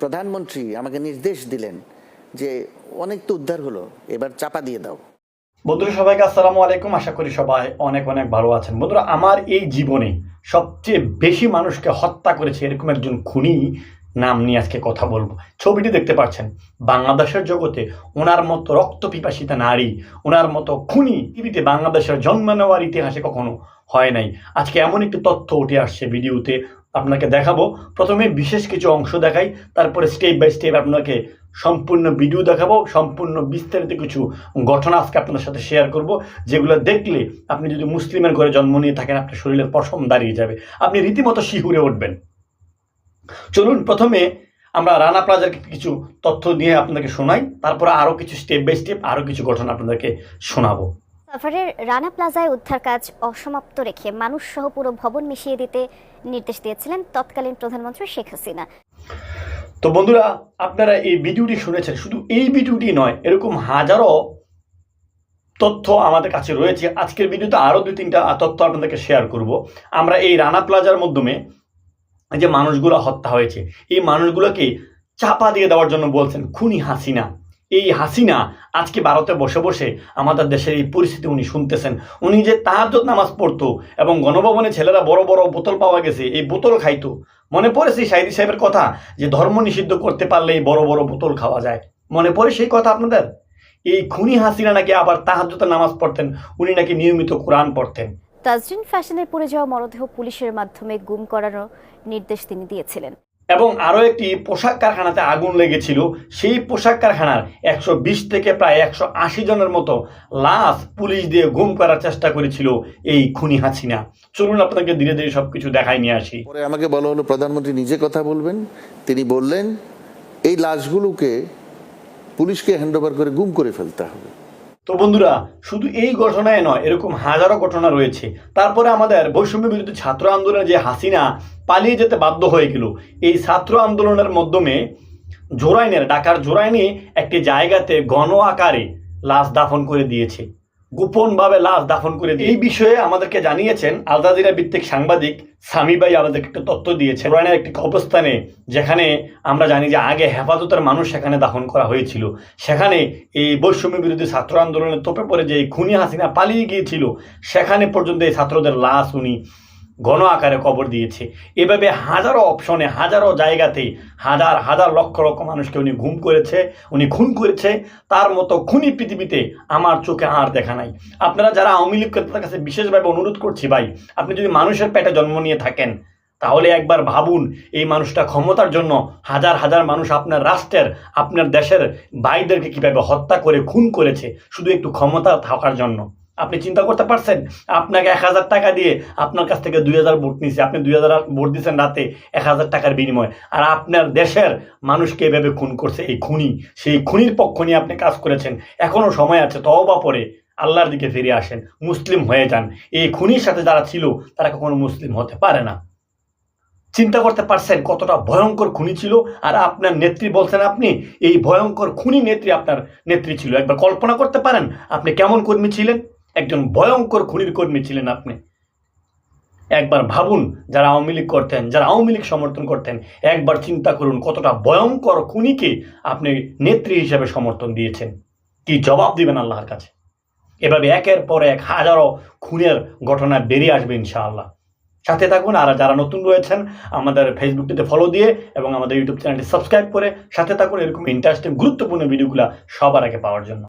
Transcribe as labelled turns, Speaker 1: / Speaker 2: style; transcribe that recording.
Speaker 1: প্রধানমন্ত্রী আমাকে নির্দেশ দিলেন যে অনেক তো উদ্ধার হলো, এবার চাপা দিয়ে দাও।
Speaker 2: বন্ধুরা, সবাইকে আসসালামু আলাইকুম। আশা করি সবাই অনেক অনেক ভালো আছেন। বন্ধুরা, আমার এই জীবনে সবচেয়ে বেশি মানুষকে হত্যা করেছে এরকম একজন খুনি নাম নিয়ে আজকে কথা বলব। ছবিটি দেখতে পাচ্ছেন। বাংলাদেশের জগতে ওনার মতো রক্ত পিপাসিতা নারী, ওনার মতো খুনি পৃথিবীতে বাংলাদেশের জন্ম নেওয়ার ইতিহাসে কখনো হয় নাই। আজকে এমন একটি তথ্য উঠে আসছে ভিডিওতে। আপনাকে দেখাবো। প্রথমে বিশেষ কিছু অংশ দেখাই, তারপরে স্টেপ বাই স্টেপ আপনাকে সম্পূর্ণ ভিডিও দেখাবো, সম্পূর্ণ বিস্তারিত কিছু ঘটনা আজকে আপনার সাথে শেয়ার করব, যেগুলো দেখলে আপনি যদি মুসলিমের ঘরে জন্ম নিয়ে থাকেন, আপনার শরীরের পশম দাঁড়িয়ে যাবে। আপনি রীতিমতো শিহুরে উঠবেন। চলুন প্রথমে আমরা রানা প্লাজার কিছু তথ্য দিয়ে আপনাদেরকে শোনাই, তারপরে আরও কিছু স্টেপ বাই স্টেপ আরও কিছু ঘটনা আপনাদেরকে শোনাবো।
Speaker 3: সাভারের রানা প্লাজায় উদ্ধার কাজ অসমাপ্ত রেখে মানুষ সহ পুরো ভবন মিশিয়ে দিতে নির্দেশ দিয়েছিলেন তৎকালীন প্রধানমন্ত্রী শেখ হাসিনা।
Speaker 2: তো বন্ধুরা, আপনারা এই ভিডিওটি শুনেছেন। শুধু এই ভিডিওটি নয়, এরকম হাজারো তথ্য আমাদের কাছে রয়েছে। আজকের ভিডিওতে আরও দুই তিনটা তথ্য আপনাদেরকে শেয়ার করব। আমরা এই রানা প্লাজার মাধ্যমে যে মানুষগুলো হত্যা হয়েছে, এই মানুষগুলোকে চাপা দিয়ে দেওয়ার জন্য বলছেন খুনি হাসিনা। এই হাসিনা আজকে ভারতে বসে বসে আমাদের দেশের এই পরিস্থিতি উনি শুনতেছেন। উনি যে তাহাজ্জত নামাজ পড়তো এবং গণভবনে ছেলেরা বড় বড় বোতল পাওয়া গেছে, এই বোতল খাইতো। মনে পড়ে সেই সাইদি সাহেবের কথা যে ধর্ম নিষিদ্ধ করতে পারলে এই বড় বড় বোতল খাওয়া যায়? মনে পড়ে সেই কথা আপনাদের? এই খুনি হাসিনা নাকি আবার তাহাজ্জতে নামাজ পড়তেন, উনি নাকি নিয়মিত কোরআন পড়তেন।
Speaker 3: তাজরিন ফ্যাশনের পুড়ে যাওয়া মরদেহ পুলিশের মাধ্যমে গুম করারও নির্দেশ তিনি দিয়েছিলেন।
Speaker 2: এবং আরও একটি পোশাক কারখানাতে আগুন লেগেছিল। সেই পোশাক কারখানার একশো বিশ থেকে প্রায় একশো আশি জনের মতো লাশ পুলিশ দিয়ে গুম করার চেষ্টা করেছিল এই খুনি হাসিনা। চলুন আপনাকে ধীরে ধীরে সবকিছু দেখাই নিয়ে আসি।
Speaker 1: পরে আমাকে বলা হলো, প্রধানমন্ত্রী নিজে কথা বলবেন। তিনি বললেন, এই লাশগুলোকে পুলিশকে হ্যান্ডওভার করে গুম করে ফেলতে হবে।
Speaker 2: তো বন্ধুরা, শুধু এই ঘটনায় নয়, এরকম হাজারো ঘটনা রয়েছে। তারপরে আমাদের বৈষম্য বিরুদ্ধে ছাত্র আন্দোলনে যে হাসিনা পালিয়ে যেতে বাধ্য হয়ে গেল। এই ছাত্র আন্দোলনের মাধ্যমে জোরাইনের ডাকার জোরাইনে একটি জায়গাতে গণ আকারে লাশ দাফন করে দিয়েছে। গোপনভাবে লাশ দাফন করে এই বিষয়ে আমাদেরকে জানিয়েছেন আলদাজিরা ভিত্তিক সাংবাদিক সামি ভাই আমাদেরকে একটা তথ্য দিয়েছে কোরআনের একটি অবস্থানে যেখানে আমরা জানি যে আগে হেফাজতের মানুষ সেখানে দাফন করা হয়েছিল। সেখানে এই বৈষম্য বিরোধী ছাত্র আন্দোলনের তোপে পড়ে যে খুনি হাসিনা পালিয়ে গিয়েছিল, সেখানে পর্যন্ত এই ছাত্রদের লাশ উনি গণ আকারে কবর দিয়েছে। এভাবে হাজারো অপশনে হাজারো জায়গাতে হাজার হাজার লক্ষ লক্ষ মানুষকে উনি ঘুম করেছে, উনি খুন করেছে। তার মতো খুনি পৃথিবীতে আমার চোখে আর দেখা নাই। আপনারা যারা আওয়ামী লীগ কর্তাদের কাছে বিশেষভাবে অনুরোধ করছি ভাই, আপনি যদি মানুষের পেটে জন্ম নিয়ে থাকেন, তাহলে একবার ভাবুন, এই মানুষটা ক্ষমতার জন্য হাজার হাজার মানুষ আপনার রাষ্ট্রের, আপনার দেশের ভাইদেরকে কীভাবে হত্যা করে, খুন করেছে। শুধু একটু ক্ষমতা থাকার জন্য। আপনি চিন্তা করতে পারছেন? আপনাকে এক হাজার টাকা দিয়ে আপনার কাছ থেকে দুই হাজার ভোট নিছে। আপনি দুই হাজার ভোট দিচ্ছেন রাতে এক হাজার টাকার বিনিময়। আর আপনার দেশের মানুষকে এভাবে খুন করছে? এই খুনি, সেই খুনির পক্ষ নিয়ে আপনি কাজ করেছেন। এখনও সময় আছে, তওবা পরে আল্লাহর দিকে ফিরে আসেন, মুসলিম হয়ে যান। এই খুনির সাথে যারা ছিল, তারা কখনো মুসলিম হতে পারে না। চিন্তা করতে পারছেন কতটা ভয়ঙ্কর খুনি ছিল? আর আপনার নেত্রী বলছেন আপনি, এই ভয়ঙ্কর খুনি নেত্রী আপনার নেত্রী ছিল। একবার কল্পনা করতে পারেন, আপনি কেমন কর্মী ছিলেন? একজন ভয়ঙ্কর খুনির কর্মী ছিলেন আপনি। একবার ভাবুন যারা আওয়ামী লীগ করতেন, যারা আওয়ামী লীগ সমর্থন করতেন, একবার চিন্তা করুন কতটা ভয়ঙ্কর খুনিকে আপনি নেত্রী হিসেবে সমর্থন দিয়েছেন। কি জবাব দিবেন আল্লাহর কাছে? এভাবে একের পর এক হাজারো খুনের ঘটনা বেরিয়ে আসবে ইনশাআল্লাহ। সাথে থাকুন, আর যারা নতুন রয়েছেন, আমাদের ফেসবুকটিতে ফলো দিয়ে এবং আমাদের ইউটিউব চ্যানেলটি সাবস্ক্রাইব করে সাথে থাকুন এরকম ইন্টারেস্টিং গুরুত্বপূর্ণ ভিডিওগুলো সবার আগে পাওয়ার জন্য।